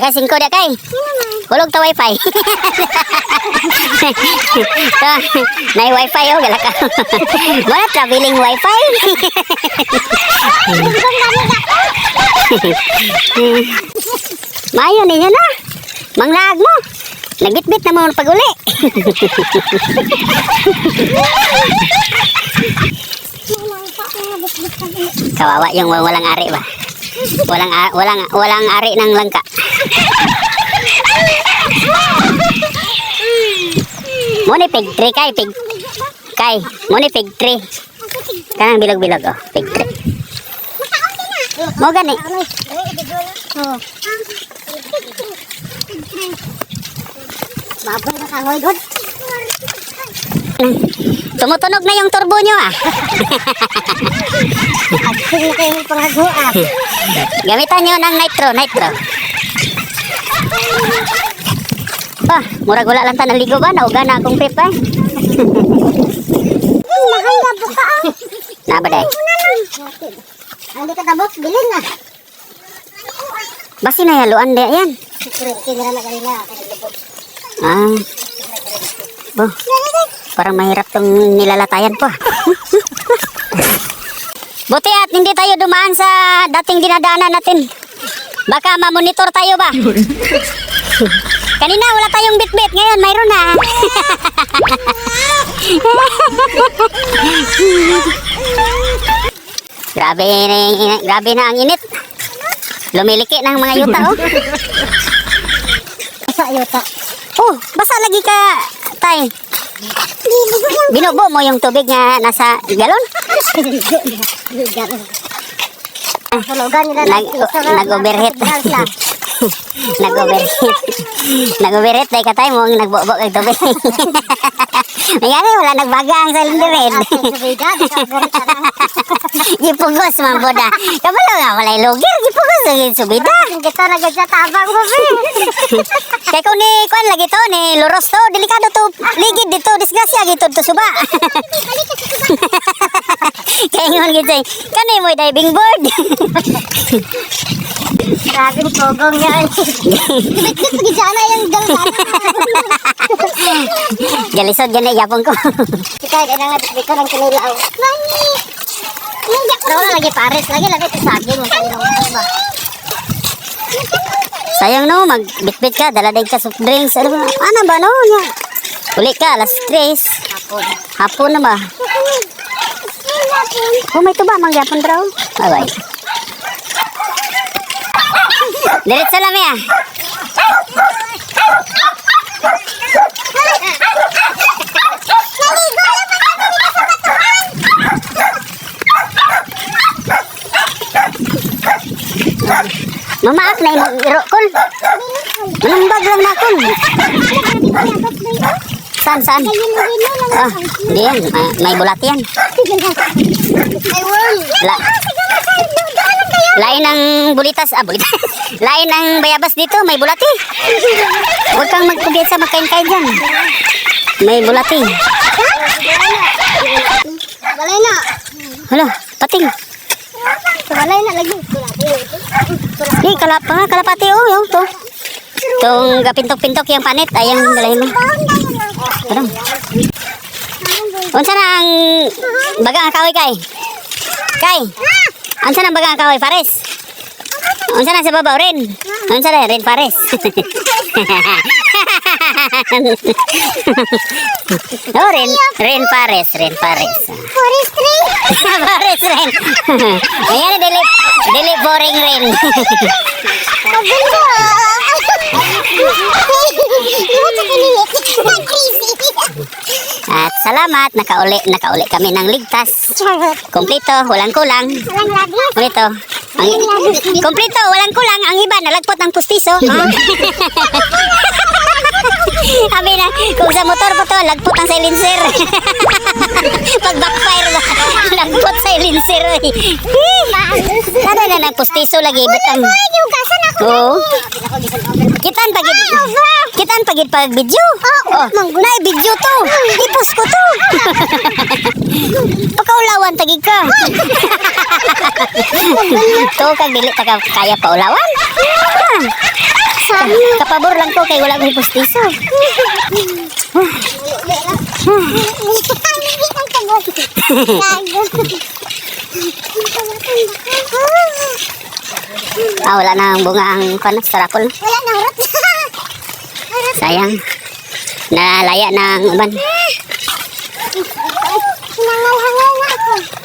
Nakay singko dia kay. Hulog ta wifi. Nay wifi oh galak. Wala traveling wifi. Mayo ninyo na. Manglag mo. Nagbitbit na mo pag-uli. Kawawa yung walang ari ba? Walang walang walang ari ng langka. Muni pig tree kay pig kay muni pig tree. Kanang bilog-bilog oh, pig tree. Mo gani. Baboy na kahoy god. Tumutunog na yung turbo nyo ah. Ah. Gamitan nyo ng nitro, nitro. Pa, murag wala lang ta naligo ba? Nauga na akong pip eh. Mahal na buka ah. Na ba day? Hindi ka tabok, bilin na. Basi na yaluan de yan. Ah. Bo, parang mahirap tong nilalatayan po. Buti at hindi tayo dumaan sa dating dinadaanan natin. Baka ma-monitor tayo ba? Kanina wala tayong bitbit, ngayon mayroon na. grabe, grabe na ang init. Lumiliki ng mga yuta oh. Sa ayota. Oh, basa lagi ka, tay. Binubo mo yung tubig nga nasa galon? Hulugan nila Nag, nag-overheat. nag-overheat. nag-overheat dahil ka tayo mong nagbubo kag tubig. Mayari, wala nagbaga ang salindirin. Gipugos man po na. Kabalo nga, walay lugir. Gipugos ang subida. Kita na gadya tabang ko. Kaya kung ni kuan lagi to, ni luros to, delikado to, ligid dito, disgrasya gito to suba. Kaya ngon gito, kanay mo diving board. Grabe ni Kogong yan. Dibit-bit lagi sana yung dalhan. Galisod ganay yapon ko. Kita kaya nga dibit ko ng kinilaw. Mami! Pero wala lagi pares. Lagi lagi saging. Ba? Sayang no, magbitbit ka, daladag ka soft drinks. Ano ba? Ano ba no? Nya. Uli ka, alas 3. Hapon. Hapon na ba? Oh, may tuba, mangyapon raw. Bye-bye. Diretso lang ya. Mamaak na imong iro kon. Manambag lang na kon. San, san? Ah, di yan. May, may bulat yan. Ay, worm. La Lain ng bulitas, ah, bulitas. Lain ng bayabas dito, may bulati. Huwag kang magpagyan sa makain-kain dyan. May bulati. Balay na. Hala, pating. Balay na lagi. Eh, kalap, ah, kalapati, oh, yung to. Itong kapintok-pintok yung panit, ayang dalahin mo. Parang. Unsa na ang bagang kahoy kay? Kay. Unsa na ang bagang kahoy Pares? Unsa na sa babaw rin? Unsa na rin Pares? oh, rin, rin Pares, rin Pares. Forestry. Pares rin. Ayan, dili, dili boring rin. Maganda. At salamat, nakauli, nakauli kami ng ligtas. Kompleto, walang kulang. Walang lagi. Kompleto. Ang, kompleto, walang kulang. Ang iba, nalagpot ng pustiso. Ha? Sabi na, kung sa motor po to, lagpot ang silencer. Pag backfire ba, lagpot silencer. Kada na ng pustiso lagi. Ba't ang... Hinugasan ako. Oo. Kitan pagid. Kitan pagid pag video. Oh, na video to. Ipos ko to. Pakaulawan tagig ka. to kag dili ta ka kaya paulawan. Ah, Kapabor lang ko kay wala may pustiso. Ah, wala na ang bunga ang kan sarapol. Wala rot. Sayang. Nalaya ng uban. Nangal-hangal na ako.